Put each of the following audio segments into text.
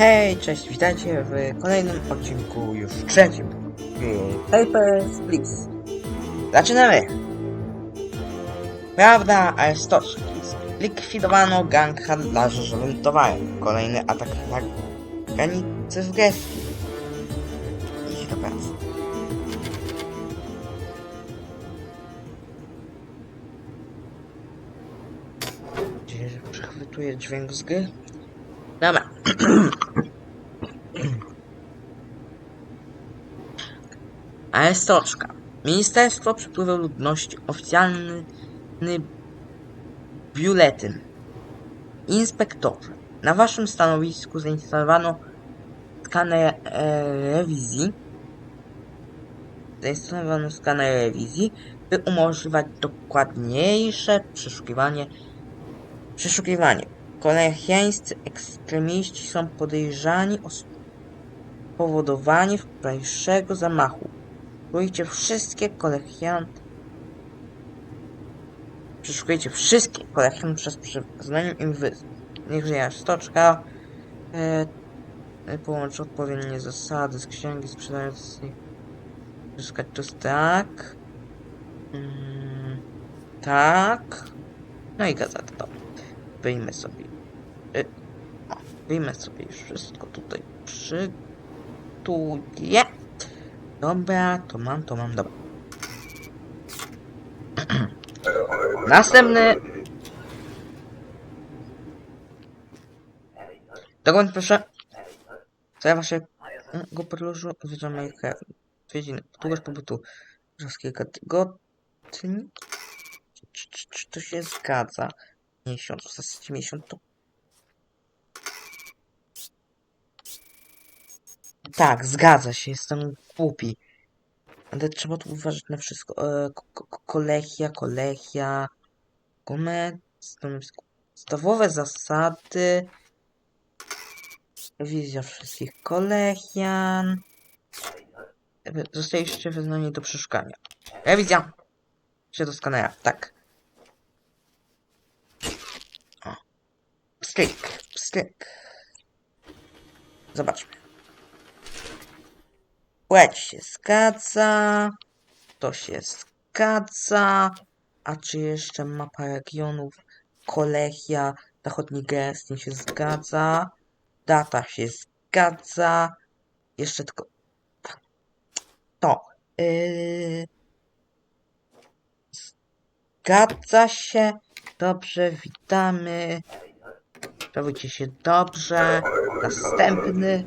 Hej, cześć, witajcie w kolejnym odcinku, już trzecim. Papers, Please. Zaczynamy! Prawda arystowska. Likwidowano gang handlarzy żywym towarem. Kolejny atak na granicy w Grecji. Idź do pracy. Gdzie przechwytuję dźwięk z gry? Dobra. Arestoczka. Ministerstwo Przepływu Ludności. Oficjalny biuletyn. Inspektorze. Na waszym stanowisku zainstalowano skaner e, rewizji. Zainstalowano skaner rewizji, by umożliwiać dokładniejsze przeszukiwanie przeszukiwanie. Kolejańscy ekstremiści są podejrzani o spowodowanie wczorajszego zamachu. Spróbujcie wszystkie kolegiant... Przeszukujcie wszystkie kolegiant przez przyznaniem im wysp. Niech żyje stoczka. E, e, połącz odpowiednie zasady z księgi sprzedającej. Zyskać to tak. Mm, tak. No i gazeta. Wyjmę sobie. Y, wyjmę sobie wszystko tutaj. Przytuję. Dobra, to mam, to mam, dobra. Następny. Dokąd proszę? Co ja właśnie go podłożył? Wiedzą moje Odwiedziny. Długość pobytu. Kilka tygodni. Czy to się zgadza? Miesiąc, w zasadzie miesiąc to... Tak, zgadza się, jestem głupi. Ale trzeba tu uważać na wszystko. E, ko ko kolechia, kolechia. Podstawowe zasady. Wizja wszystkich kolechian. E, Zostaliście wyznani do przeszukania. Rewizja! Się do tak. Pstryk, pstryk. Zobaczmy. Płeć się zgadza. To się zgadza. A czy jeszcze mapa regionów? Kolechia, zachodni gest nie się zgadza. Data się zgadza. Jeszcze tylko... To. Yy... Zgadza się. Dobrze, witamy. Sprawujcie się dobrze. Następny.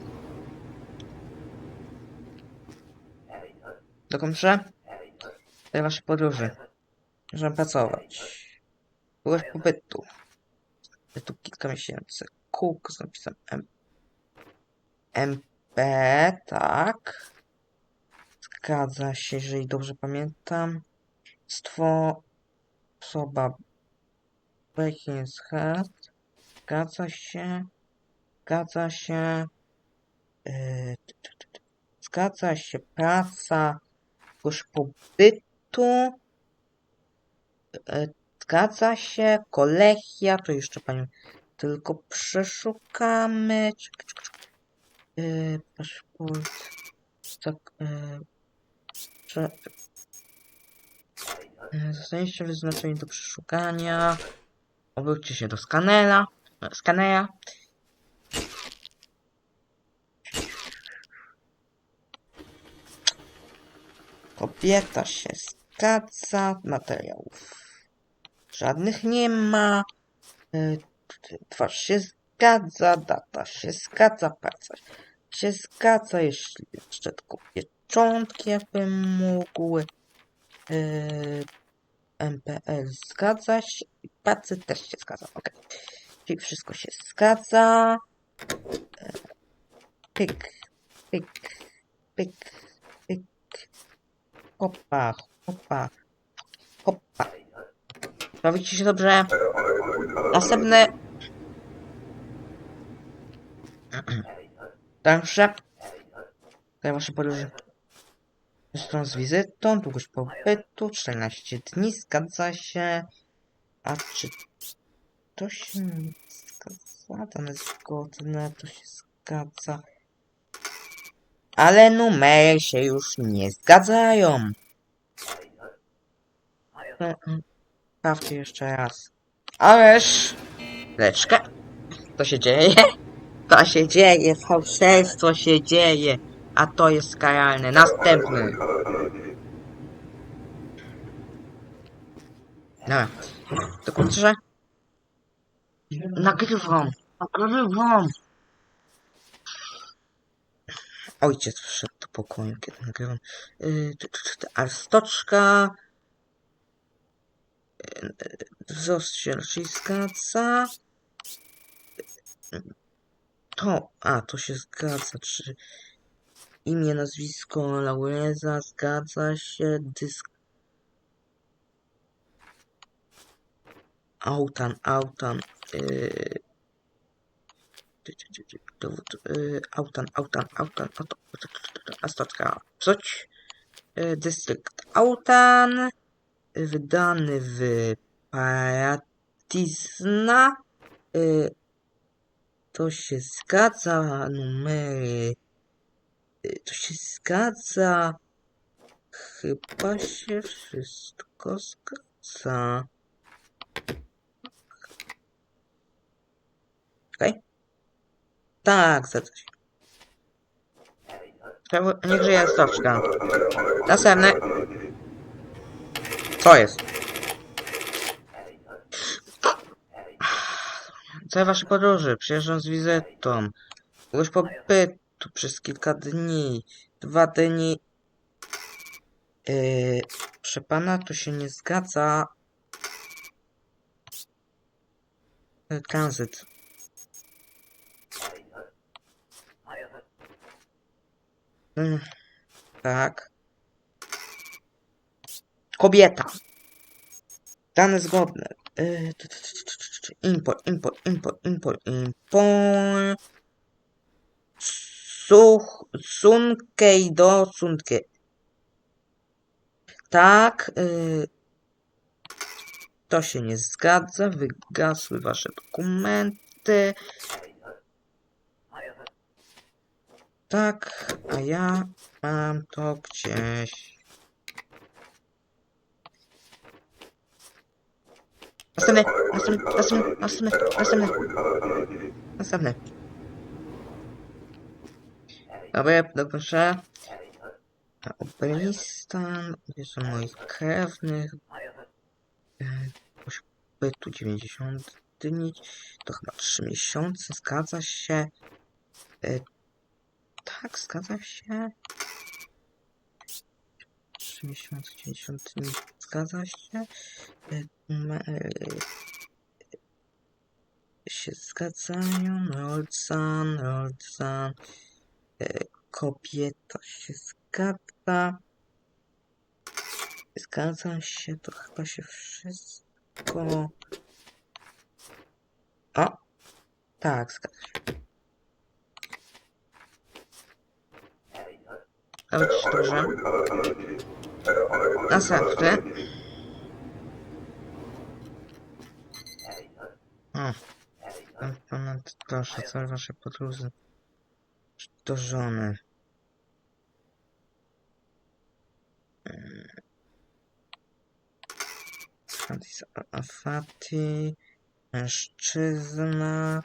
Dokończę? Te wasze podróży. Możemy pracować. Długość pobytu. Tu kilka miesięcy. Cook z napisem M. MP, tak. Zgadza się, jeżeli dobrze pamiętam. Stwo... Osoba... Breaking Head. Zgadza się. Zgadza się. Yy, zgadza się praca już pobytu. Yy, zgadza się. Kolechia. To jeszcze panią tylko przeszukamy. Czek, czek, czek. Yy, paszport. Tak. Yy, prze... Yy, Zostaliście wyznaczeni do przeszukania. Obróćcie się do skanera. e, Skanera. Kobieta się zgadza. Materiałów żadnych nie ma. Y, Twarz się zgadza. Data się zgadza. Praca się zgadza. Jeśli jeszcze tylko pieczątki jakbym mógł. Y, MPL zgadza się. I pracy też się zgadza. Ok. Czyli wszystko się zgadza. Pyk, pyk, pyk, pyk. Hopa, hopa, hopa. Bawicie się dobrze? Następny. Także. Tutaj wasze podróże. Stron z wizytą, długość pobytu, 14 dni, zgadza się. A czy to się nie zgadza? Dane zgodne, to się zgadza. Ale numery się już nie zgadzają. No, Sprawdźcie jeszcze raz. Ależ... Leczkę. Co się dzieje? To się dzieje, fałszerstwo się dzieje. A to jest karalne. Następny. Dobra. Dokończę? Nagrywam. Nagrywam. Ojciec wszedł do pokoju, kiedy nagrywam. Yy, tu, tu, tu, tu, A stoczka. Wzrost się raczej zgadza. To, a, to się zgadza. Czy imię, nazwisko Laureza zgadza się. Dysk. Autan, autan. Yy... Dowód, yy, autan, autan, autan, auto, Astotka, coś. Yy, autan. Wydany w Paratizna. Yy, to się zgadza, numery. yy, To się zgadza. Chyba się wszystko zgadza. Czekaj. Tak, zgadza się. Czemu nie żyje stoczka? Następny. Co jest? Cel waszej podróży. Przyjeżdżam z wizytą. Długość pobytu przez kilka dni. Dwa dni. Yy, proszę pana, tu się nie zgadza. Tranzyt. Tak. Kobieta. Dane zgodne. Yy. Import, import, import, import, import. Such, sunkej do sunkie. Tak. Yy, to się nie zgadza. Wygasły wasze dokumenty. Tak, a ja mam to gdzieś. Następny, następny, następny, następny, następny. Następny. Dobra, dobrze. Afganistan, gdzie są moich krewnych. E, Bytu 90 dni, to chyba 3 miesiące, zgadza się. Tak, zgadza się. 3 miesiące, 90 dni, zgadza się. Ma- e, się zgadzają. Rolcan, Rolcan. E, kobieta się zgadza. Zgadzam się, to chyba się wszystko. O! Tak, zgadza się. Dobrze. Następny. Ponad proszę, całe wasze podróże. Do żony. Mm. Fatis. Mężczyzna.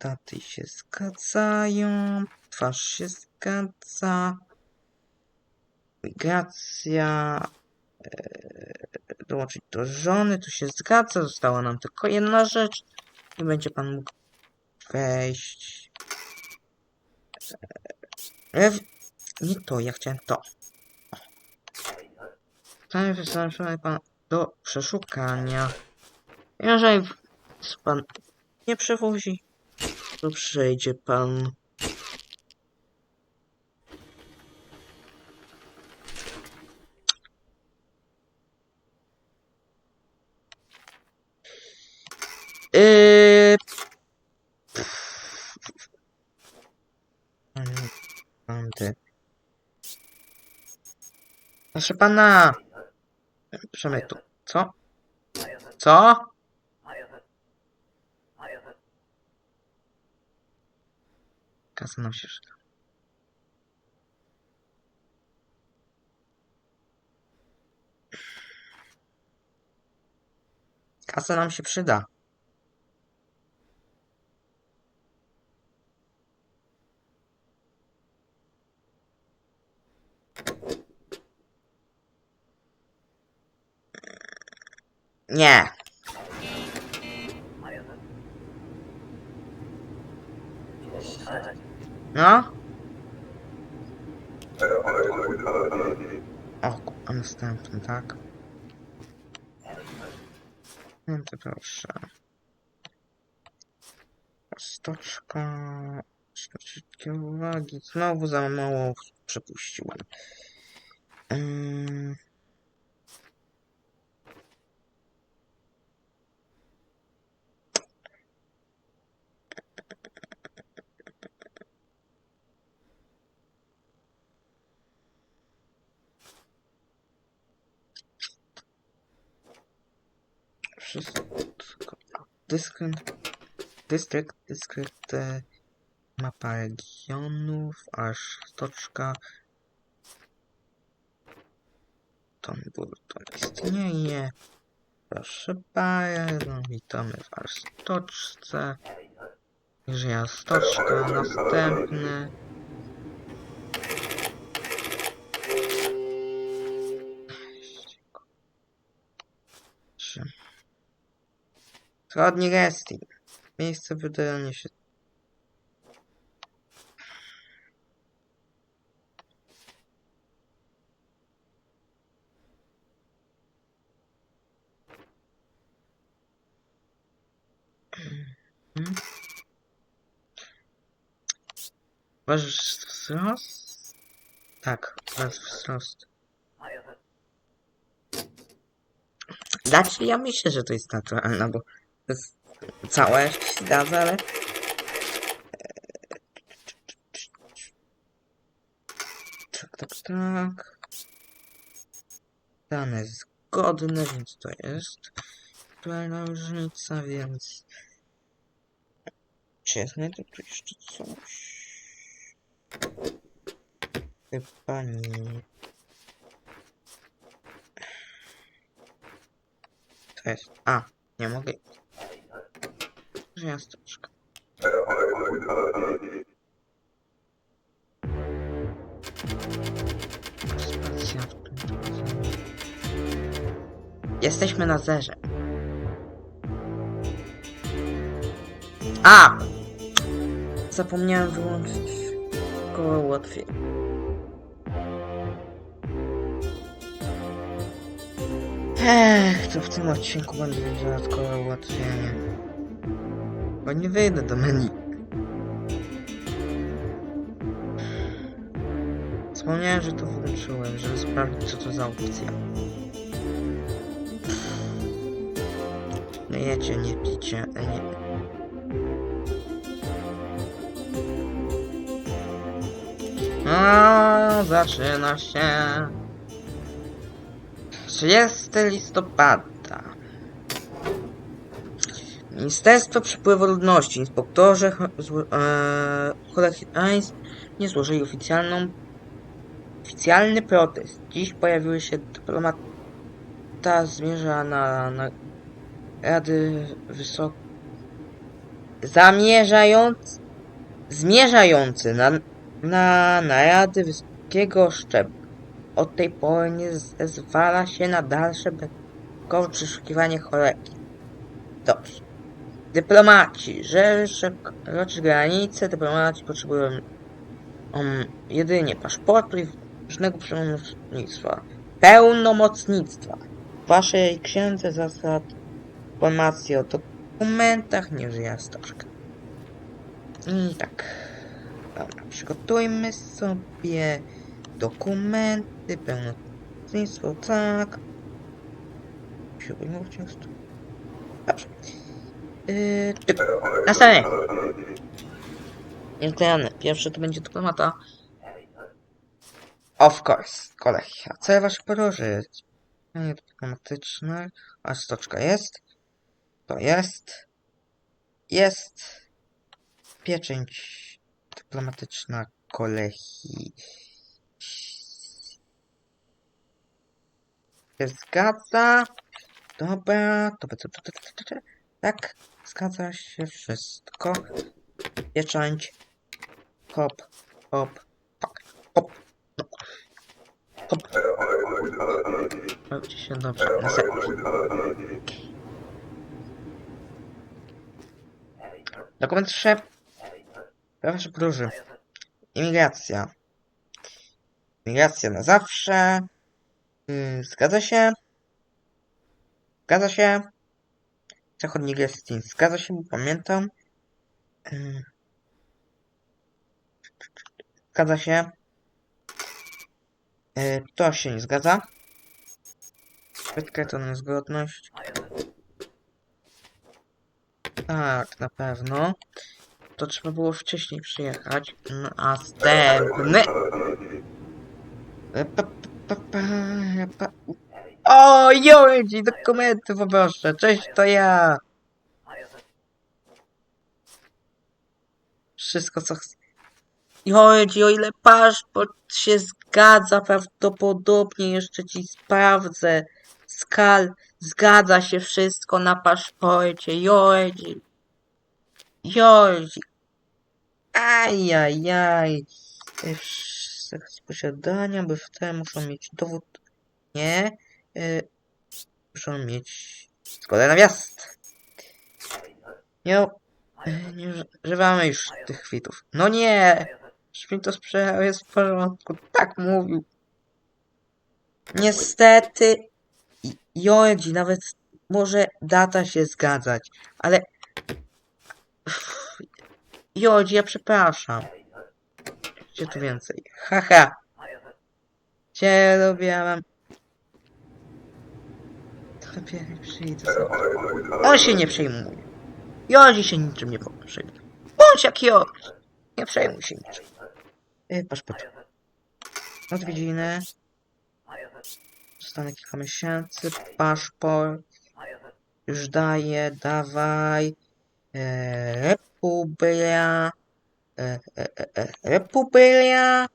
Daty się zgadzają. Twarz się zgadza. Migracja. e, Dołączyć do żony. Tu się zgadza. Została nam tylko jedna rzecz. I będzie pan mógł wejść. E, w- nie to, ja chciałem to. Panie wyznaczony pan do przeszukania. Jeżeli pan nie przewozi, to przejdzie pan. Bandy. Proszę pana! Przemytu. Co? Co? Się przyda. Kasa nam się przyda. Nie. No? O, a następny, tak? No to proszę. Stoczka. Szybkie uwagi. Znowu za mało przepuściłem. Ym... Wszystko. Dyskret. Dystrykt, dyskret. e, Mapa regionów, aż stoczka. Ton Burton istnieje. Proszę bardzo, witamy w Arstoczce. Żyja stoczka, następny. Wschodni Resting. Miejsce wydania się. Mhm. Uważasz wzrost? Tak, uważasz wzrost. Znaczy, ja myślę, że to jest naturalne, bo całe zgadza, ale... Tak, tak, tak. Dane zgodne, więc to jest aktualna różnica, więc... Czy ja znajdę tu jeszcze coś? Chyba nie. To jest... A, nie mogę... Jesteśmy na zerze. A! Zapomniałem wyłączyć koło ułatwień. Ech, to w tym odcinku będzie dodatkowe ułatwienie. Bo nie wyjdę do menu. Wspomniałem, że to włączyłem, żeby sprawdzić co to za opcja. No jecie, nie picie, nie. O, zaczyna się. 30 listopada. Ministerstwo Przepływu Ludności, inspektorzy e, nie złożyli oficjalną, oficjalny protest. Dziś pojawiły się dyplomata zmierza na, na Rady Wysok... Zamierzający, zmierzający na, na narady wysokiego szczebla. Od tej pory nie zezwala się na dalsze przeszukiwanie choreki. Dobrze. Dyplomaci, żeby przekroczyć granice, dyplomaci potrzebują um, jedynie paszportu i różnego pełnomocnictwa. Pełnomocnictwa. Waszej księdze zasad informacji o dokumentach nie żyje stożka. I tak. Dobra, przygotujmy sobie dokumenty, pełnomocnictwo, tak. Siódmy odcinek. Dobrze. Yy, typ. Następny. Nieklejany. Pierwszy to będzie dyplomata. Of course. Kolej. A cel waszych podróży? Nie dyplomatyczne. A stoczka jest. To jest. Jest. Pieczęć dyplomatyczna kolei. Się zgadza. Dobra, to to, to, Tak, zgadza się wszystko. Pieczęć. Hop, hop, tak, hop, no. Hop. Bawcie się dobrze. Dokument szef. Proszę podróży. Imigracja. Imigracja na zawsze. Yy, zgadza się. Zgadza się. Zachodni Grestin. Zgadza się, pamiętam. Yy. Zgadza się. Yy, to się nie zgadza. Szybka to niezgodność. Tak, na pewno. To trzeba było wcześniej przyjechać. Następny. E, pa, pa, pa, pa. O, Jodzi, dokumenty poproszę. Cześć, to ja. Wszystko, co chcę. Jodzi, o ile paszport się zgadza, prawdopodobnie jeszcze ci sprawdzę. Skal, zgadza się wszystko na paszporcie. Jodzi. Jodzi. Ajajaj. Z posiadania, by w tym muszą mieć dowód. Nie. Y, muszą mieć zgodę na. Nie, y, nie używamy już tych kwitów. No nie! Szpinto sprzedał jest w porządku. Tak mówił. Niestety. i- Jodzi, nawet może data się zgadzać, ale Jodzi, ja przepraszam. Gdzie tu więcej? Haha. Cię robiłam. Przyjdę. On się nie przejmuje. Jodzi się niczym nie przejmuje. Bądź jak Jodzi. Nie przejmuj się niczym. Yy, paszport. Odwiedziny. Zostanę kilka miesięcy. Paszport. Już daję, dawaj. E, Republia. E, e, e, e, Republia.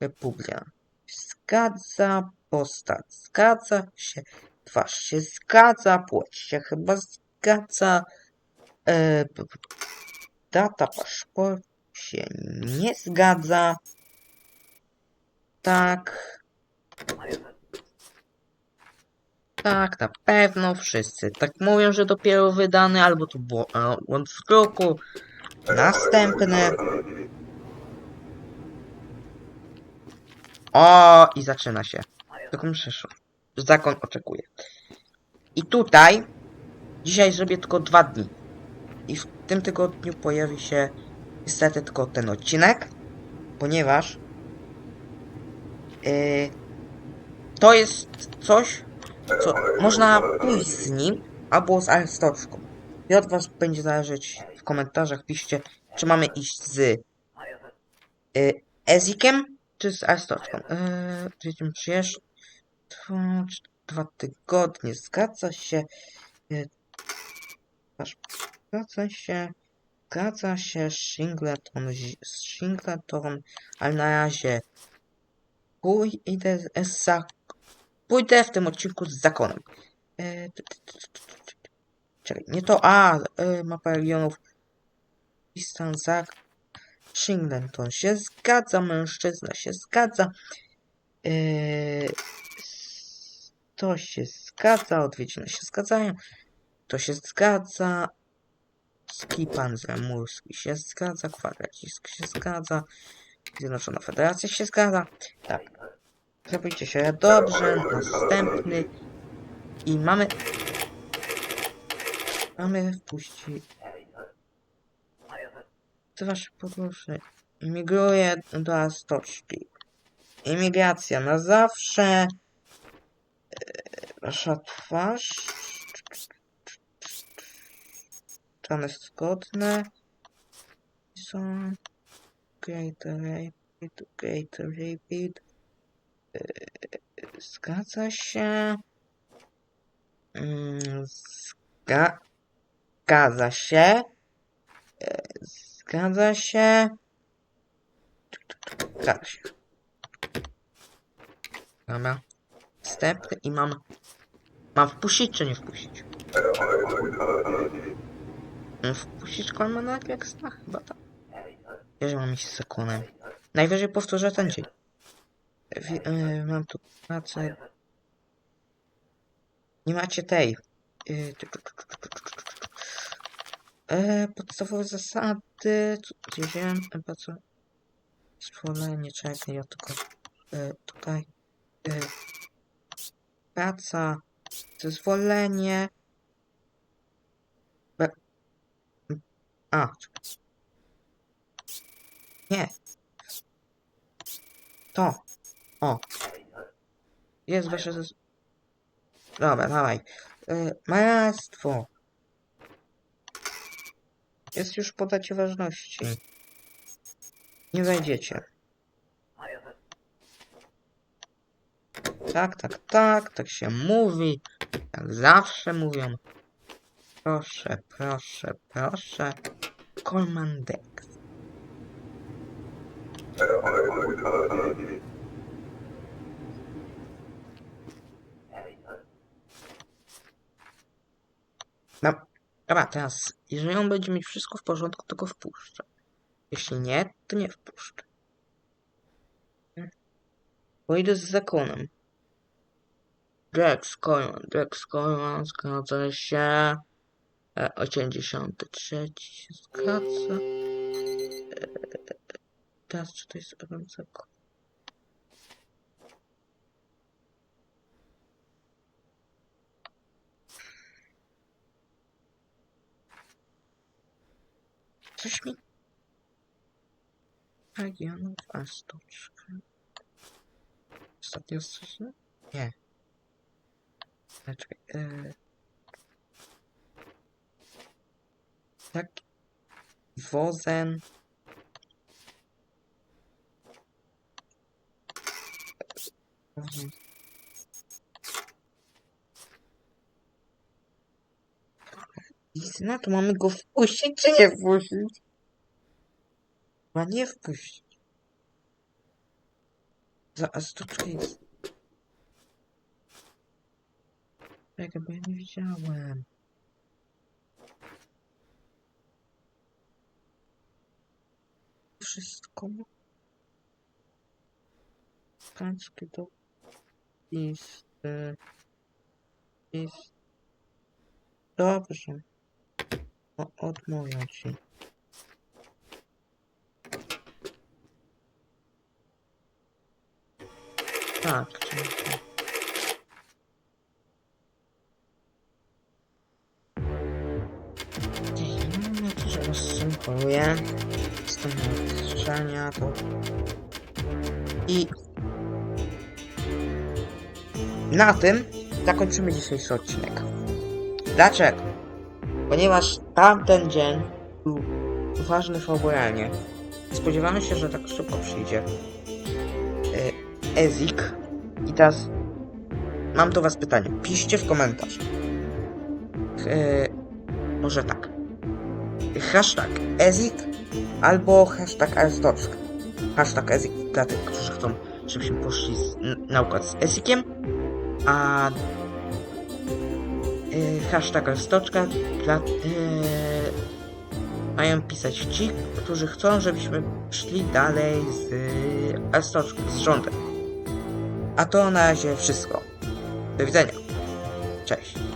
Republia. Zgadza postać. Zgadza się. Twarz się zgadza. Płeć się chyba zgadza. E, data paszportu się nie zgadza. Tak. Tak, na pewno wszyscy tak mówią, że dopiero wydany, albo to było e, błąd w druku. Następny. O, i zaczyna się. Dokąd przyszło? Zakon oczekuje. I tutaj dzisiaj zrobię tylko dwa dni. I w tym tygodniu pojawi się niestety tylko ten odcinek, ponieważ yy, to jest coś, co można pójść z nim albo z Aristoczką. I od was będzie zależeć w komentarzach. Piszcie, czy mamy iść z y, Ezikiem, czy z Aristoczką. Yy, jeszcze dwa, dwa tygodnie. Zgadza się. Aż- zgadza się. Zgadza się. Shingleton, Shingleton, ale na razie pójdę za Pójdę w tym odcinku z zakonem. E, t- t- t- t- Czekaj, nie to. A, e, mapa regionów. Istan Zak. Shingleton się zgadza, mężczyzna się zgadza. E, to się zgadza, odwiedziny się zgadzają. To się zgadza. Skipan Zemurski się zgadza, Kwadracisk się zgadza. Zjednoczona Federacja się zgadza. Tak. Zrobicie się dobrze. Następny. I mamy... Mamy wpuścić... Wasze podróże? Imigruję do Stoczki. Imigracja na zawsze. Wasza twarz. Jest zgodne? Są... Rapid, Great Rapid. Zgadza się. Mm, Zga... Zgadza się. E, Zgadza się. Zgadza się. Dobra. Wstępny i mam... Mam wpuścić czy nie wpuścić? Wpuścić wpuścić Colemana Jacksona? Chyba tak. Wiesz, mam iść z Najwyżej powtórzę ten dzień. Yy, mam tu pracę. Nie macie tej. Yy, podstawowe zasady. Gdzie wziąłem? Chyba co? Stworzenie, czekaj, ja tylko... Yy, tutaj. Yy, praca. Zezwolenie. Be... A. Nie. To. O. Jest wasze zez... Dobra, dawaj. Malarstwo. Jest już podacie ważności. Nie wejdziecie. Tak, tak, tak, tak się mówi. Zawsze mówią. Proszę, proszę, proszę. Colman Dex. No, dobra, teraz, jeżeli on będzie mieć wszystko w porządku, to go wpuszczę. Jeśli nie, to nie wpuszczę. Pójdę z zakonem. Jack Coleman, Jack Coleman, zgadza się. E, 83 się zgadza. E, teraz czy to jest Adam Zakon? Coś mi... Regionów, a stoczka. Ostatnio coś, nie? Zaczekaj. E... Tak. Wozem. Lizna, to mamy go wpuścić czy nie wpuścić? Chyba nie wpuścić. Jest. Czekaj, bo ja nie widziałem. Wszystko. Paczki do listy. List. Dobrze. O, odmówię ci. Tak, czekaj. Stanie strzelania, to... I... Na tym zakończymy dzisiejszy odcinek. Dlaczego? Ponieważ tamten dzień był ważny fabularnie. Spodziewamy się, że tak szybko przyjdzie e, Ezik. I teraz mam do was pytanie. Piszcie w komentarz. E, może tak. Hashtag Ezik albo hashtag Aristoczka. Hashtag Ezik dla tych, którzy chcą, żebyśmy poszli z, na układ z Ezikiem, a y, hashtag Aristoczka dla, y, mają pisać ci, którzy chcą, żebyśmy szli dalej z y, Aristoczką, z rządem. A to na razie wszystko. Do widzenia. Cześć.